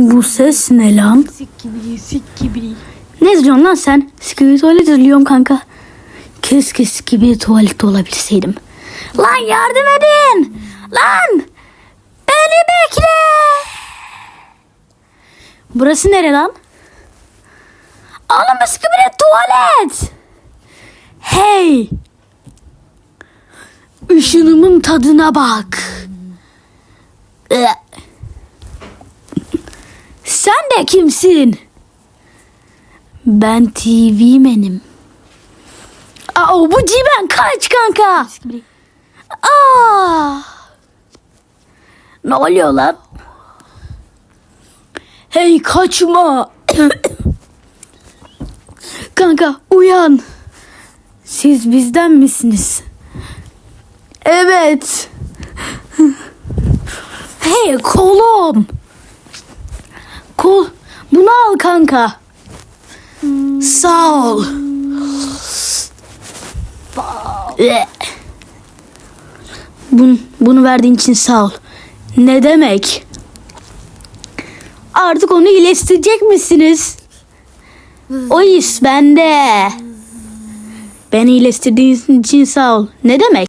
Bu ses ne lan? Sik gibi sik gibi. Ne diyorsun lan sen? Skibidi tuvalet izliyorum kanka. Keşke skibidi tuvalette olabilseydim. Lan yardım edin! Lan! Beni bekle! Burası nere lan? Oğlum bu skibidi tuvalet! Hey! Işınımın tadına bak. Sen de kimsin? Ben TV menim. Aa bu Ciben kaç kanka. Aa. Ne oluyor lan? Hey kaçma. kanka uyan. Siz bizden misiniz? Evet. hey kolum. Kol. Bunu al kanka. Sağ ol. Eh. Bun, bunu verdiğin için sağ ol. Ne demek? Artık onu iyileştirecek misiniz? O iş bende. Beni iyileştirdiğiniz için sağ ol. Ne demek?